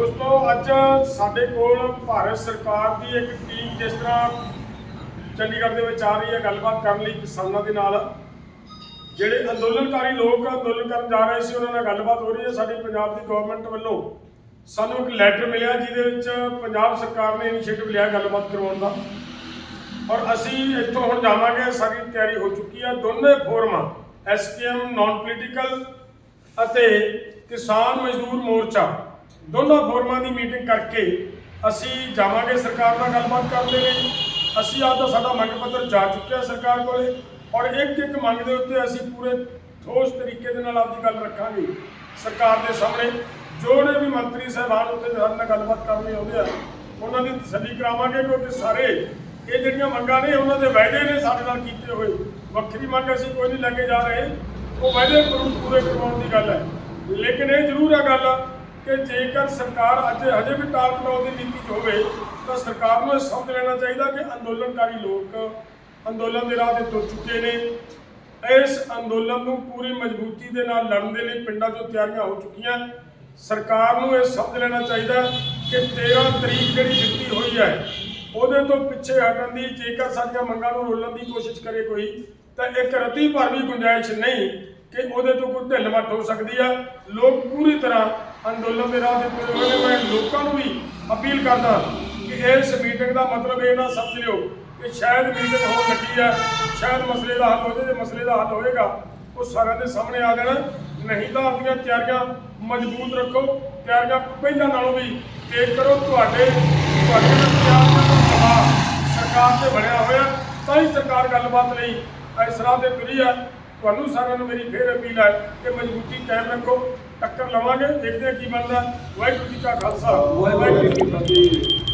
ਦੋਸਤੋ, ਅੱਜ ਸਾਡੇ ਕੋਲ ਭਾਰਤ ਸਰਕਾਰ ਦੀ ਇੱਕ ਟੀਮ ਜਿਸ ਤਰ੍ਹਾਂ ਚੰਡੀਗੜ੍ਹ ਦੇ ਵਿੱਚ ਆ ਰਹੀ ਹੈ, ਗੱਲਬਾਤ ਕਰਨ ਲਈ ਕਿਸਾਨਾਂ ਦੇ ਨਾਲ। ਜਿਹੜੇ ਅੰਦੋਲਨਕਾਰੀ ਲੋਕ ਅੰਦੋਲਨ ਕਰਨ ਜਾ ਰਹੇ ਸੀ, ਉਹਨਾਂ ਨਾਲ ਗੱਲਬਾਤ ਹੋ ਰਹੀ ਹੈ। ਸਾਡੀ ਪੰਜਾਬ ਦੀ ਗਵਰਨਮੈਂਟ ਵੱਲੋਂ ਸਾਨੂੰ ਇੱਕ ਲੈਟਰ ਮਿਲਿਆ, ਜਿਹਦੇ ਵਿੱਚ ਪੰਜਾਬ ਸਰਕਾਰ ਨੇ ਇਨੀਸ਼ੀਏਟਿਵ ਲਿਆ ਗੱਲਬਾਤ ਕਰਵਾਉਣ ਦਾ। ਔਰ ਅਸੀਂ ਇੱਥੋਂ ਹੁਣ ਜਾਵਾਂਗੇ ਸਾਡੀ ਤਿਆਰੀ ਹੋ ਚੁੱਕੀ ਹੈ। ਦੋਨੇ ਫੋਰਮਾਂ ਐਸਕੇਐਮ ਨਾਨ ਪੋਲੀਟੀਕਲ ਅਤੇ ਕਿਸਾਨ ਮਜ਼ਦੂਰ ਮੋਰਚਾ ਦੋਨਾਂ ਫੋਰਮਾਂ ਦੀ ਮੀਟਿੰਗ ਕਰਕੇ ਅਸੀਂ ਜਾਵਾਂਗੇ, ਸਰਕਾਰ ਨਾਲ ਗੱਲਬਾਤ ਕਰਨ ਦੇ ਲਈ ਅਸੀਂ ਆਪ ਦਾ ਸਾਡਾ ਮੰਗ ਪੱਤਰ ਜਾ ਚੁੱਕਿਆ ਸਰਕਾਰ ਕੋਲੇ ਔਰ ਇੱਕ ਇੱਕ ਮੰਗ ਦੇ ਉੱਤੇ ਅਸੀਂ ਪੂਰੇ ਠੋਸ ਤਰੀਕੇ ਦੇ ਨਾਲ ਆਪਦੀ ਗੱਲ ਰੱਖਾਂਗੇ ਸਰਕਾਰ ਦੇ ਸਾਹਮਣੇ। ਜਿਹੜੇ ਵੀ ਮੰਤਰੀ ਸਾਹਿਬਾਨ ਉੱਥੇ ਸਾਡੇ ਨਾਲ ਗੱਲਬਾਤ ਕਰਨੀ ਆਉਂਦੇ ਆ, ਉਹਨਾਂ ਦੀ ਤਸੱਲੀ ਕਰਾਵਾਂਗੇ ਕਿਉਂਕਿ ਸਾਰੇ ਇਹ ਜਿਹੜੀਆਂ ਮੰਗਾਂ ਨੇ, ਉਹਨਾਂ ਦੇ ਵਾਅਦੇ ਨੇ ਸਾਡੇ ਨਾਲ ਕੀਤੇ ਹੋਏ। ਵੱਖਰੀ ਮੰਗ ਅਸੀਂ ਕੋਈ ਨਹੀਂ ਲੈ ਕੇ ਜਾ ਰਹੇ। ਉਹ ਵਾਅਦੇ ਪੂਰੇ ਪੂਰੇ ਕਰਵਾਉਣ ਦੀ ਗੱਲ ਹੈ। ਲੇਕਿਨ ਇਹ ਜ਼ਰੂਰ ਹੈ ਗੱਲ ਕਿ ਜੇਕਰ ਸਰਕਾਰ ਅੱਜ ਹਜੇ ਵੀ ਟਾਲ ਮਟੋਲ ਦੀ ਨੀਤੀ 'ਚ ਹੋਵੇ, ਤਾਂ ਸਰਕਾਰ ਨੂੰ ਇਹ ਸਮਝ ਲੈਣਾ ਚਾਹੀਦਾ ਕਿ ਅੰਦੋਲਨਕਾਰੀ ਲੋਕ ਅੰਦੋਲਨ ਦੇ ਰਾਹ ਤੇ ਤੁਰ ਚੁੱਕੇ ਨੇ। ਇਸ ਅੰਦੋਲਨ ਨੂੰ ਪੂਰੀ ਮਜ਼ਬੂਤੀ ਦੇ ਨਾਲ ਲੜਨ ਦੇ ਲਈ ਪਿੰਡਾਂ 'ਚੋਂ ਤਿਆਰੀਆਂ ਹੋ ਚੁੱਕੀਆਂ। ਸਰਕਾਰ ਨੂੰ ਇਹ ਸਮਝ ਲੈਣਾ ਚਾਹੀਦਾ ਕਿ 13 ਤਰੀਕ ਜਿਹੜੀ ਦਿੱਤੀ ਹੋਈ ਹੈ, ਉਹਦੇ ਤੋਂ ਪਿੱਛੇ ਹਟਣ ਦੀ, ਜੇਕਰ ਸਾਡੀਆਂ ਮੰਗਾਂ ਨੂੰ ਰੋਲਣ ਦੀ ਕੋਸ਼ਿਸ਼ ਕਰੇ ਕੋਈ, ਤਾਂ ਇੱਕ ਰਤੀ ਭਰ ਵੀ ਗੁੰਜਾਇਸ਼ ਨਹੀਂ ਕਿ ਉਹਦੇ ਤੋਂ ਕੋਈ ਢਿੱਲ ਮੱਠ ਹੋ ਸਕਦੀ ਆ। ਲੋਕ ਪੂਰੀ ਤਰ੍ਹਾਂ ਅੰਦੋਲਨ ਦੇ ਰਾਹ ਤੇ ਤੁਰੇ ਹੋਏ ਨੇ ਮੈਂ ਲੋਕਾਂ ਨੂੰ ਵੀ ਅਪੀਲ ਕਰਦਾ ਕਿ ਇਸ ਮੀਟਿੰਗ ਦਾ ਮਤਲਬ ਇਹ ਨਾ ਸਮਝ ਲਿਓ ਕਿ ਸ਼ਾਇਦ ਮੀਟਿੰਗ ਹੋਣ ਲੱਗੀ ਹੈ ਸ਼ਾਇਦ ਮਸਲੇ ਦਾ ਹੱਲ ਹੋ ਜਾਏ ਜੇ ਮਸਲੇ ਦਾ ਹੱਲ ਹੋਏਗਾ, ਉਹ ਸਾਰਿਆਂ ਦੇ ਸਾਹਮਣੇ ਆ ਜਾਣਾ। ਨਹੀਂ ਤਾਂ ਆਪਣੀਆਂ ਤਿਆਰੀਆਂ ਮਜ਼ਬੂਤ ਰੱਖੋ, ਤਿਆਰੀਆਂ ਪਹਿਲਾਂ ਨਾਲੋਂ ਵੀ ਤੇਜ਼ ਕਰੋ। ਤੁਹਾਡੇ ਤੁਹਾਡੇ ਨਾਲ ਦਾ ਸਰਕਾਰ ਤੇ ਬਣਿਆ ਹੋਇਆ, ਤਾਂ ਹੀ ਸਰਕਾਰ ਗੱਲਬਾਤ ਲਈ ਇਸ ਰਾਹ ਤੇ ਤੁਰੀ ਹੈ ਤੁਹਾਨੂੰ ਸਾਰਿਆਂ ਨੂੰ ਮੇਰੀ ਫੇਰ ਅਪੀਲ ਹੈ ਕਿ ਮਜ਼ਬੂਤੀ ਕਾਇਮ ਰੱਖੋ ਟੱਕਰ ਲਵਾਂਗੇ ਦੇਖਦੇ ਹਾਂ ਕੀ ਬਣਦਾ। ਵਾਹਿਗੁਰੂ ਜੀ ਕਾ ਖਾਲਸਾ ਵਾਹਿਗੁਰੂ ਜੀ ਕੀ ਫਤਿਹ।